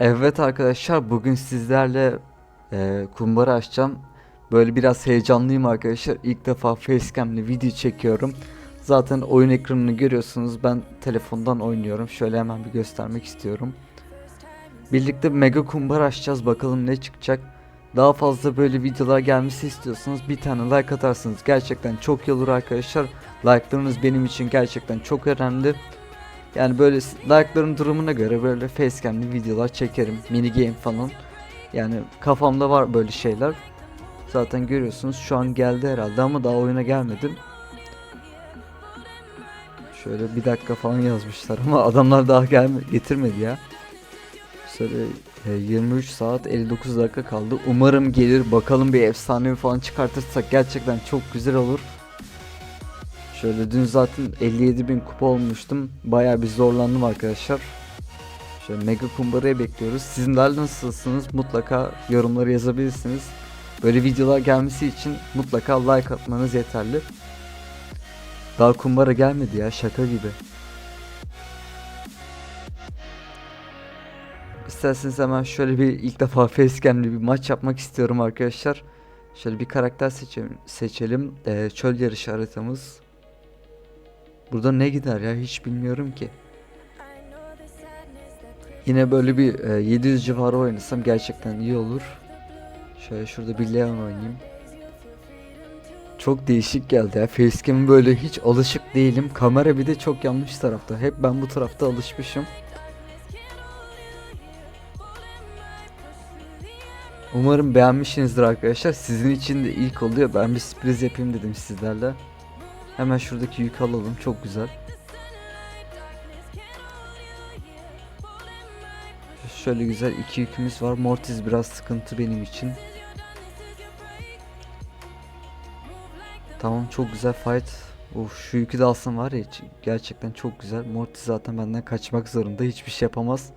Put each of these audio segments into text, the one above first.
Evet arkadaşlar bugün sizlerle e, kumbara açacağım. Böyle biraz heyecanlıyım arkadaşlar. İlk defa facecam'le video çekiyorum. Zaten oyun ekranını görüyorsunuz. Ben telefondan oynuyorum. Şöyle hemen bir göstermek istiyorum. Birlikte mega kumbara açacağız. Bakalım ne çıkacak. Daha fazla böyle videolar gelmesi istiyorsanız bir tane like atarsınız. Gerçekten çok iyi olur arkadaşlar. Like'larınız benim için gerçekten çok önemli. Yani böyle like'ların durumuna göre böyle facecam'li videolar çekerim. Mini game falan. Yani kafamda var böyle şeyler. Zaten görüyorsunuz şu an geldi herhalde ama daha oyuna gelmedim. Şöyle bir dakika falan yazmışlar ama adamlar daha gelme getirmedi ya. Şöyle e, 23 saat 59 dakika kaldı. Umarım gelir. Bakalım bir efsane falan çıkartırsak gerçekten çok güzel olur. Şöyle dün zaten 57 bin kupa olmuştum. Bayağı bir zorlandım arkadaşlar. Şöyle mega kumbarayı bekliyoruz. Sizler nasılsınız? Mutlaka yorumları yazabilirsiniz. Böyle videolar gelmesi için mutlaka like atmanız yeterli. Daha kumbara gelmedi ya şaka gibi. İsterseniz hemen şöyle bir ilk defa facecam'li bir maç yapmak istiyorum arkadaşlar. Şöyle bir karakter seçelim. seçelim. Ee, çöl yarışı haritamız. Burada ne gider ya hiç bilmiyorum ki. Yine böyle bir e, 700 civarı oynasam gerçekten iyi olur. Şöyle şurada bir Leon oynayayım. Çok değişik geldi ya. Facecam'e böyle hiç alışık değilim. Kamera bir de çok yanlış tarafta. Hep ben bu tarafta alışmışım. Umarım beğenmişsinizdir arkadaşlar. Sizin için de ilk oluyor. Ben bir sürpriz yapayım dedim sizlerle. Hemen şuradaki yükü alalım. Çok güzel. Şöyle güzel iki yükümüz var. Mortis biraz sıkıntı benim için. Tamam çok güzel fight. Of şu yükü de alsam var ya gerçekten çok güzel. Mortis zaten benden kaçmak zorunda. Hiçbir şey yapamaz.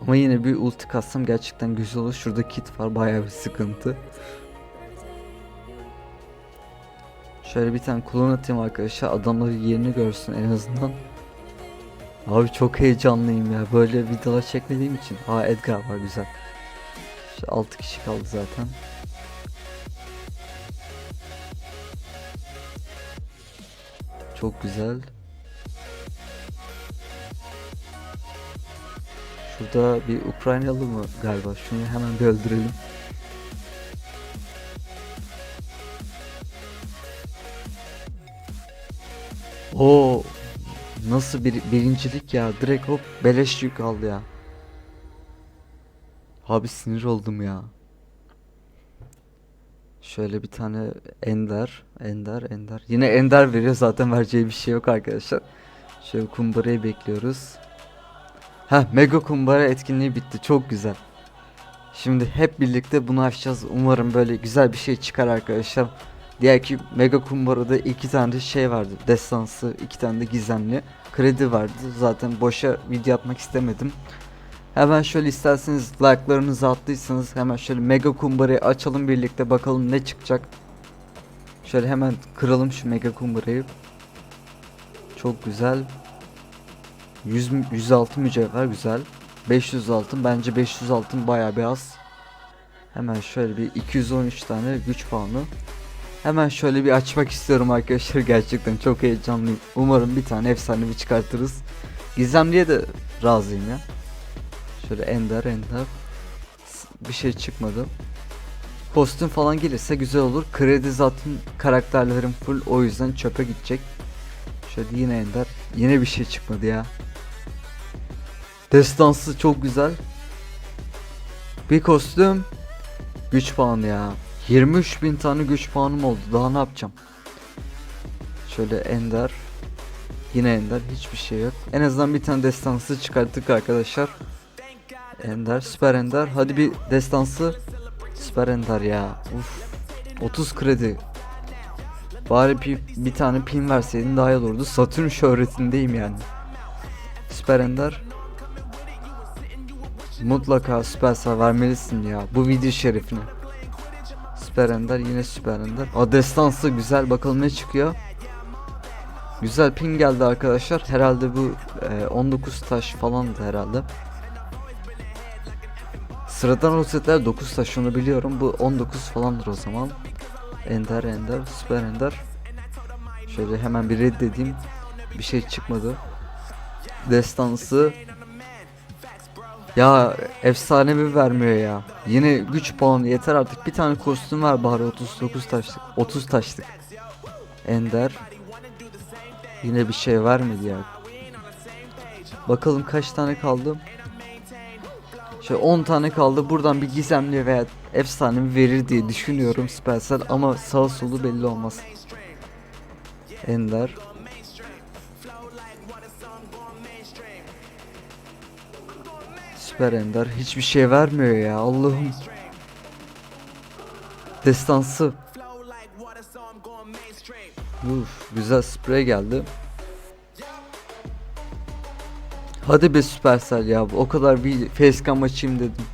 Ama yine bir ulti kassam gerçekten güzel olur. Şurada kit var bayağı bir sıkıntı. Şöyle bir tane klon atayım arkadaşlar. Adamları yerini görsün en azından. Abi çok heyecanlıyım ya. Böyle videolar çekmediğim için. Aa Edgar var güzel. İşte 6 kişi kaldı zaten. Çok güzel. Şurada bir Ukraynalı mı galiba? Şunu hemen bir öldürelim. Oo, nasıl bir birincilik ya? Direkt hop beleş yük aldı ya. Abi sinir oldum ya. Şöyle bir tane Ender, Ender, Ender. Yine Ender veriyor zaten vereceği bir şey yok arkadaşlar. Şöyle kumbarayı bekliyoruz. Ha Mega Kumbara etkinliği bitti. Çok güzel. Şimdi hep birlikte bunu açacağız. Umarım böyle güzel bir şey çıkar arkadaşlar. Diğer ki Mega Kumbara'da iki tane de şey vardı. Destansı, iki tane de gizemli. Kredi vardı. Zaten boşa video atmak istemedim. Hemen şöyle isterseniz like'larınızı attıysanız hemen şöyle Mega Kumbara'yı açalım birlikte bakalım ne çıkacak. Şöyle hemen kıralım şu Mega Kumbara'yı. Çok güzel. 100, mü- 106 mücevher güzel. 500 altın bence 500 altın bayağı bir az. Hemen şöyle bir 213 tane güç puanı. Hemen şöyle bir açmak istiyorum arkadaşlar gerçekten çok heyecanlıyım. Umarım bir tane efsanevi çıkartırız. Gizemliye de razıyım ya. Şöyle ender ender. Bir şey çıkmadı. Kostüm falan gelirse güzel olur. Kredi zaten karakterlerim full o yüzden çöpe gidecek. Şöyle yine ender. Yine bir şey çıkmadı ya. Destansı çok güzel. Bir kostüm. Güç puanı ya. 23 bin tane güç puanım oldu. Daha ne yapacağım? Şöyle ender. Yine ender. Hiçbir şey yok. En azından bir tane destansı çıkarttık arkadaşlar. Ender. Süper ender. Hadi bir destansı. Süper ender ya. Uf. 30 kredi. Bari bir, bir tane pin verseydin daha iyi olurdu. Satürn şöhretindeyim yani. Süper ender. Mutlaka Supercell vermelisin ya bu video şerefine. Süper Ender yine Süper Ender. O destansı güzel bakalım ne çıkıyor. Güzel ping geldi arkadaşlar. Herhalde bu e, 19 taş falandı herhalde. Sıradan rozetler 9 taş onu biliyorum. Bu 19 falandır o zaman. Ender ender süper ender. Şöyle hemen bir reddedeyim. Bir şey çıkmadı. Destansı. Ya efsanevi vermiyor ya. Yine güç puanı yeter artık. Bir tane kostüm ver bari 39 taşlık. 30 taşlık. Ender. Yine bir şey vermedi ya. Bakalım kaç tane kaldı. Şöyle 10 tane kaldı. Buradan bir gizemli veya efsanevi verir diye düşünüyorum Supercell ama sağ solu belli olmaz. Ender. Süper Ender hiçbir şey vermiyor ya Allah'ım. Destansı. Uf, güzel sprey geldi. Hadi be Supercell ya o kadar bir facecam açayım dedim.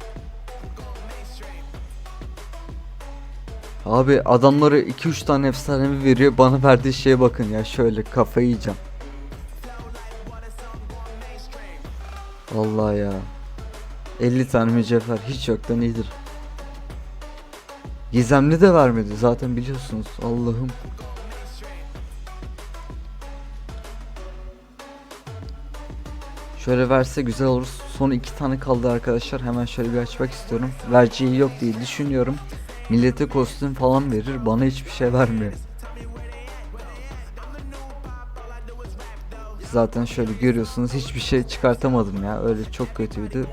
Abi adamları 2-3 tane efsanevi veriyor bana verdiği şeye bakın ya şöyle kafayı yiyeceğim. Vallahi ya. 50 tane mücevher hiç yoktan iyidir. Gizemli de vermedi zaten biliyorsunuz Allah'ım. Şöyle verse güzel olur. Son iki tane kaldı arkadaşlar. Hemen şöyle bir açmak istiyorum. Vereceği yok diye düşünüyorum. Millete kostüm falan verir. Bana hiçbir şey vermiyor. Zaten şöyle görüyorsunuz hiçbir şey çıkartamadım ya. Öyle çok kötüydü.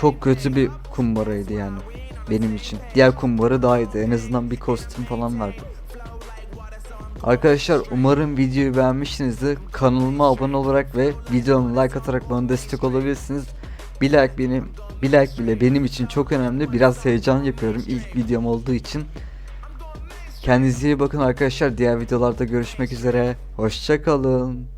Çok kötü bir kumbaraydı yani. Benim için. Diğer kumbara daha iyiydi. En azından bir kostüm falan vardı. Arkadaşlar umarım videoyu beğenmişsinizdir. Kanalıma abone olarak ve videomu like atarak bana destek olabilirsiniz. Bir like benim bir like bile benim için çok önemli. Biraz heyecan yapıyorum ilk videom olduğu için. Kendinize iyi bakın arkadaşlar. Diğer videolarda görüşmek üzere. Hoşçakalın.